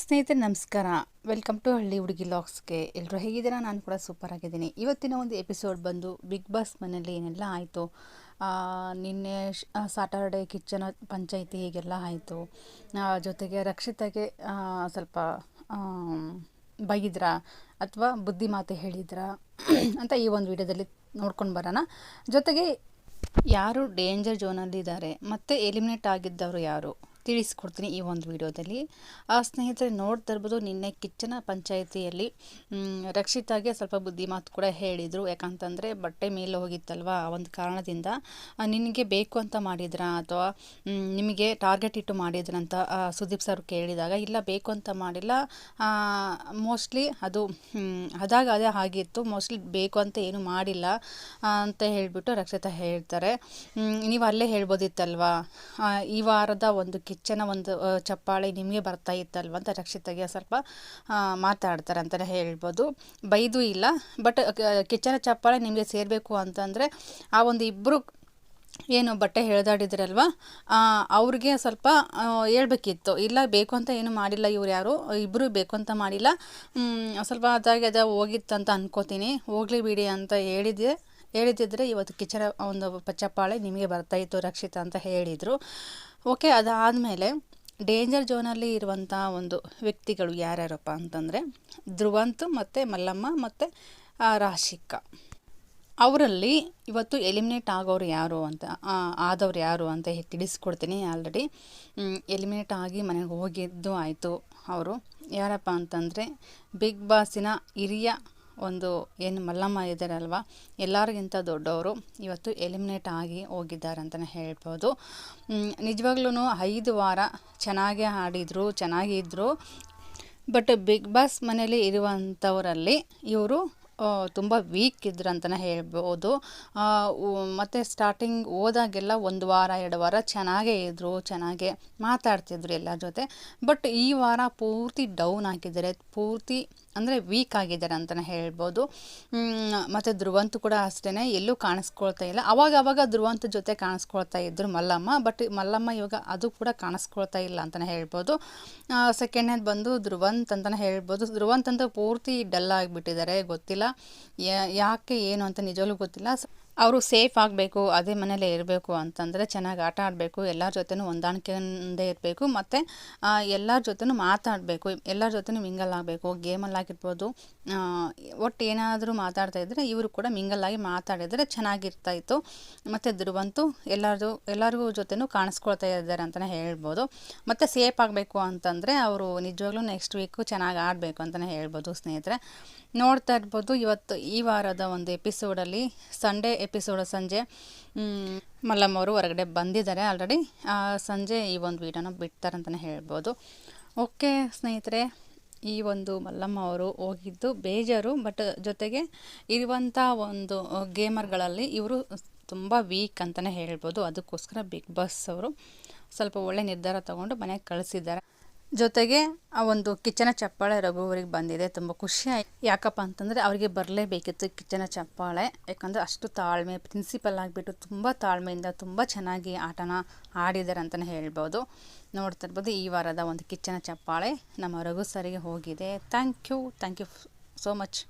ಸ್ನೇಹಿತರೆ, ನಮಸ್ಕಾರ. Welcome to ಹಳ್ಳಿ ಹುಡುಗಿ ಲಾಕ್ಸ್ಗೆ ಎಲ್ಲರೂ ಹೇಗಿದ್ದೀರಾ? ನಾನು ಕೂಡ ಸೂಪರ್ ಆಗಿದ್ದೀನಿ. ಇವತ್ತಿನ ಒಂದು ಎಪಿಸೋಡ್ ಬಂದು ಬಿಗ್ ಬಾಸ್ ಮನೆಯಲ್ಲಿ ಏನೆಲ್ಲ ಆಯಿತು? ನಿನ್ನೆ ಸಾಟರ್ಡೆ ಕಿಚನ್ ಪಂಚಾಯಿತಿ ಹೀಗೆಲ್ಲ ಆಯಿತು. ಜೊತೆಗೆ ರಕ್ಷಿತಾಗೆ ಸ್ವಲ್ಪ ಬೈದ್ರಾ ಅಥವಾ ಬುದ್ಧಿ ಮಾತು ಹೇಳಿದ್ರಾ? ಅಂತ ಈ ಒಂದು ವಿಡಿಯೋದಲ್ಲಿ ನೋಡ್ಕೊಂಡು ಬರೋಣ. ಜೊತೆಗೆ ಯಾರು ಡೇಂಜರ್ ಝೋನಲ್ಲಿದ್ದಾರೆ ಮತ್ತು ಎಲಿಮಿನೇಟ್ ಆಗಿದ್ದವರು ಯಾರು? ತಿಳಿಸ್ಕೊಡ್ತೀನಿ ಈ ಒಂದು ವಿಡಿಯೋದಲ್ಲಿ. ಆ ಸ್ನೇಹಿತರೆ ನೋಡ್ತಾ ಇರ್ಬೋದು ನಿನ್ನೆ ಕಿಚ್ಚನ ಪಂಚಾಯಿತಿಯಲ್ಲಿ ರಕ್ಷಿತಾಗೆ ಸ್ವಲ್ಪ ಬುದ್ಧಿ ಮಾತು ಕೂಡ ಹೇಳಿದರು. ಯಾಕಂತಂದರೆ, ಬಟ್ಟೆ ಮೇಲೆ ಹೋಗಿತ್ತಲ್ವ? ಆ ಒಂದು ಕಾರಣದಿಂದ ನಿನಗೆ ಬೇಕು ಅಂತ ಮಾಡಿದ್ರಾ? ಅಥವಾ ನಿಮಗೆ ಟಾರ್ಗೆಟ್ ಇಟ್ಟು ಮಾಡಿದ್ರಂತ ಸುದೀಪ್ ಸರ್ ಕೇಳಿದಾಗ, ಇಲ್ಲ, ಬೇಕು ಅಂತ ಮಾಡಿಲ್ಲ. ಮೋಸ್ಟ್ಲಿ ಅದು ಅದಾಗ ಅದೇ ಆಗಿತ್ತು. ಮೋಸ್ಟ್ಲಿ ಬೇಕು ಅಂತ ಏನು ಮಾಡಿಲ್ಲ ಅಂತ ಹೇಳಿಬಿಟ್ಟು ರಕ್ಷಿತಾ ಹೇಳ್ತಾರೆ. ನೀವು ಅಲ್ಲೇ ಹೇಳ್ಬೋದಿತ್ತಲ್ವಾ? ಈ ವಾರದ ಒಂದು ಕಿಚ್ಚನ ಒಂದು ಚಪ್ಪಾಳೆ ನಿಮಗೆ ಬರ್ತಾ ಇತ್ತಲ್ವ ಅಂತ ರಕ್ಷಿತಗೆ ಸ್ವಲ್ಪ ಮಾತಾಡ್ತಾರೆ ಅಂತಲೇ ಹೇಳ್ಬೋದು. ಬೈದು ಇಲ್ಲ ಬಟ್ ಕಿಚ್ಚನ ಚಪ್ಪಾಳೆ ನಿಮಗೆ ಸೇರಬೇಕು ಅಂತಂದರೆ ಆ ಒಂದು ಇಬ್ಬರು ಏನು ಬಟ್ಟೆ ಹೇಳ್ದಾಡಿದ್ರಲ್ವ ಅವ್ರಿಗೆ ಸ್ವಲ್ಪ ಹೇಳ್ಬೇಕಿತ್ತು. ಇಲ್ಲ, ಬೇಕು ಅಂತ ಏನು ಮಾಡಿಲ್ಲ ಇವ್ರು ಯಾರು ಇಬ್ಬರು ಬೇಕು ಅಂತ ಮಾಡಿಲ್ಲ. ಸ್ವಲ್ಪ ಅದಾಗಿ ಅದ ಹೋಗಿತ್ತಂತ ಅನ್ಕೋತೀನಿ. ಹೋಗ್ಲಿ ಬಿಡಿ ಅಂತ ಹೇಳಿದೆ ಹೇಳಿದಿದ್ರೆ ಇವತ್ತು ಕಿಚನ ಒಂದು ಚಪ್ಪಾಳೆ ನಿಮಗೆ ಬರ್ತಾಯಿತ್ತು ರಕ್ಷಿತ ಅಂತ ಹೇಳಿದರು. ಓಕೆ, ಅದಾದಮೇಲೆ ಡೇಂಜರ್ ಝೋನಲ್ಲಿ ಇರುವಂಥ ಒಂದು ವ್ಯಕ್ತಿಗಳು ಯಾರ್ಯಾರಪ್ಪ ಅಂತಂದರೆ ಧ್ರುವಂತ್ ಮತ್ತು ಮಲ್ಲಮ್ಮ ಮತ್ತು ರಾಶಿಕಾ ಅವರಲ್ಲಿ ಇವತ್ತು ಎಲಿಮಿನೇಟ್ ಆಗೋರು ಯಾರು ಅಂತ ಆದವ್ರು ಯಾರು ಅಂತ ತಿಳಿಸ್ಕೊಡ್ತೀನಿ. ಆಲ್ರೆಡಿ ಎಲಿಮಿನೇಟ್ ಆಗಿ ಮನೆಗೆ ಹೋಗಿದ್ದು ಆಯಿತು ಅವರು. ಯಾರಪ್ಪ ಅಂತಂದರೆ ಬಿಗ್ ಬಾಸಿನ ಹಿರಿಯ ಒಂದು ಏನು ಮಲ್ಲಮ್ಮ ಇದ್ದಾರಲ್ವ, ಎಲ್ಲರಿಗಿಂತ ದೊಡ್ಡವರು ಇವತ್ತು ಎಲಿಮಿನೇಟ್ ಆಗಿ ಹೋಗಿದ್ದಾರೆ ಅಂತಲೇ ಹೇಳ್ಬೋದು ನಿಜವಾಗ್ಲೂ ಐದು ವಾರ ಚೆನ್ನಾಗೇ ಆಡಿದರು ಚೆನ್ನಾಗಿದ್ದರು ಬಟ್ ಬಿಗ್ ಬಾಸ್ ಮನೇಲಿ ಇರುವಂಥವರಲ್ಲಿ ಇವರು ತುಂಬ ವೀಕ್ ಇದ್ರು ಅಂತಲೇ ಹೇಳ್ಬೋದು ಮತ್ತು ಸ್ಟಾರ್ಟಿಂಗ್ ಹೋದಾಗೆಲ್ಲ ಒಂದು ವಾರ, ಎರಡು ವಾರ ಚೆನ್ನಾಗೇ ಇದ್ದರು ಚೆನ್ನಾಗೆ ಮಾತಾಡ್ತಿದ್ರು ಎಲ್ಲರ ಜೊತೆ. ಬಟ್ ಈ ವಾರ ಪೂರ್ತಿ ಡೌನ್ ಆಗಿದ್ದಾರೆ, ಪೂರ್ತಿ ಅಂದರೆ ವೀಕ್ ಆಗಿದ್ದಾರೆ ಅಂತಲೇ ಹೇಳ್ಬೋದು. ಮತ್ತು ಧ್ರುವಂತು ಕೂಡ ಅಷ್ಟೇ ಎಲ್ಲೂ ಕಾಣಿಸ್ಕೊಳ್ತಾ ಇಲ್ಲ. ಅವಾಗ ಅವಾಗ ಧ್ರುವಂತ ಜೊತೆ ಕಾಣಿಸ್ಕೊಳ್ತಾ ಇದ್ದರು ಮಲ್ಲಮ್ಮ ಬಟ್ ಮಲ್ಲಮ್ಮ ಇವಾಗ ಅದು ಕೂಡ ಕಾಣಿಸ್ಕೊಳ್ತಾ ಇಲ್ಲ ಅಂತಲೇ ಹೇಳ್ಬೋದು. ಸೆಕೆಂಡ್ನೇದು ಬಂದು ಧ್ರುವಂತ್ ಅಂತಲೇ ಹೇಳ್ಬೋದು. ಧ್ರುವಂತ್ ಅಂತ ಪೂರ್ತಿ ಡಲ್ ಆಗಿಬಿಟ್ಟಿದ್ದಾರೆ, ಗೊತ್ತಿಲ್ಲ. ಯಾಕೆ ಏನು ಅಂತ ನಿಜವಾಗ್ಲೂ ಗೊತ್ತಿಲ್ಲ. ಅವರು ಸೇಫ್ ಆಗಬೇಕು, ಅದೇ ಮನೆಯಲ್ಲೇ ಇರಬೇಕು ಅಂತಂದರೆ ಚೆನ್ನಾಗಿ ಆಟ ಆಡಬೇಕು, ಎಲ್ಲರ ಜೊತೆನೂ ಹೊಂದಾಣಿಕೆಯಿಂದ ಇರಬೇಕು ಮತ್ತು ಎಲ್ಲರ ಜೊತೆನೂ ಮಾತಾಡಬೇಕು, ಎಲ್ಲರ ಜೊತೆನೂ ಮಿಂಗಲ್ ಆಗಬೇಕು ಗೇಮಲ್ಲಿ ಆಗಿರ್ಬೋದು ಒಟ್ಟು ಏನಾದರೂ ಮಾತಾಡ್ತಾ ಇದ್ದರೆ ಇವರು ಕೂಡ ಮಿಂಗಲ್ ಆಗಿ ಮಾತಾಡಿದರೆ ಚೆನ್ನಾಗಿರ್ತಾ ಇತ್ತು ಮತ್ತು ಧ್ರುವಂತು ಎಲ್ಲರದು ಎಲ್ಲರಿಗೂ ಜೊತೆನೂ ಕಾಣಿಸ್ಕೊಳ್ತಾ ಇದ್ದಾರೆ ಅಂತಲೇ ಹೇಳ್ಬೋದು. ಮತ್ತು ಸೇಫ್ ಆಗಬೇಕು ಅಂತಂದರೆ ಅವರು ನಿಜವಾಗ್ಲೂ ನೆಕ್ಸ್ಟ್ ವೀಕು ಚೆನ್ನಾಗಿ ಆಡಬೇಕು ಅಂತಲೇ ಹೇಳ್ಬೋದು ಸ್ನೇಹಿತರೆ. ನೋಡ್ತಾ ಇರ್ಬೋದು ಇವತ್ತು ಈ ವಾರದ ಒಂದು ಎಪಿಸೋಡಲ್ಲಿ ಸಂಡೇ ಎಪಿಸೋಡ್ ಸಂಜೆ ಮಲ್ಲಮ್ಮ ಅವರು ಹೊರಗಡೆ ಬಂದಿದ್ದಾರೆ ಆಲ್ರೆಡಿ ಸಂಜೆ ಈ ಒಂದು ವೀಡಿಯೋನ ಬಿಡ್ತಾರೆ ಅಂತಲೇ ಹೇಳ್ಬೋದು. ಓಕೆ ಸ್ನೇಹಿತರೆ, ಈ ಒಂದು ಮಲ್ಲಮ್ಮ ಅವರು ಹೋಗಿದ್ದು ಬೇಜಾರು ಬಟ್ ಜೊತೆಗೆ ಇರುವಂಥ ಒಂದು ಗೇಮರ್ಗಳಲ್ಲಿ ಇವರು ತುಂಬ ವೀಕ್ ಅಂತಲೇ ಹೇಳ್ಬೋದು. ಅದಕ್ಕೋಸ್ಕರ ಬಿಗ್ ಬಾಸ್ ಅವರು ಸ್ವಲ್ಪ ಒಳ್ಳೆ ನಿರ್ಧಾರ ತಗೊಂಡು ಮನೆಗೆ ಕಳಿಸಿದ್ದಾರೆ. ಜೊತೆಗೆ ಆ ಒಂದು ಕಿಚನ ಚಪ್ಪಾಳೆ ರಘುವರಿಗೆ ಬಂದಿದೆ. ತುಂಬ ಖುಷಿ ಆಯ್ತು ಯಾಕಪ್ಪ ಅಂತಂದರೆ ಅವರಿಗೆ ಬರಲೇಬೇಕಿತ್ತು ಕಿಚನ ಚಪ್ಪಾಳೆ. ಯಾಕಂದರೆ ಅಷ್ಟು ತಾಳ್ಮೆ ಪ್ರಿನ್ಸಿಪಲ್ ಆಗಿಬಿಟ್ಟು ತುಂಬ ತಾಳ್ಮೆಯಿಂದ ತುಂಬ ಚೆನ್ನಾಗಿ ಆಟನ ಆಡಿದ್ದಾರೆ ಅಂತಲೇ ಹೇಳ್ಬೋದು. ನೋಡ್ತಾ ಇರ್ಬೋದು ಈ ವಾರದ ಒಂದು ಕಿಚನ ಚಪ್ಪಾಳೆ ನಮ್ಮ ರಘು ಸರಿಗೆ ಹೋಗಿದೆ. Thank you thank you so much.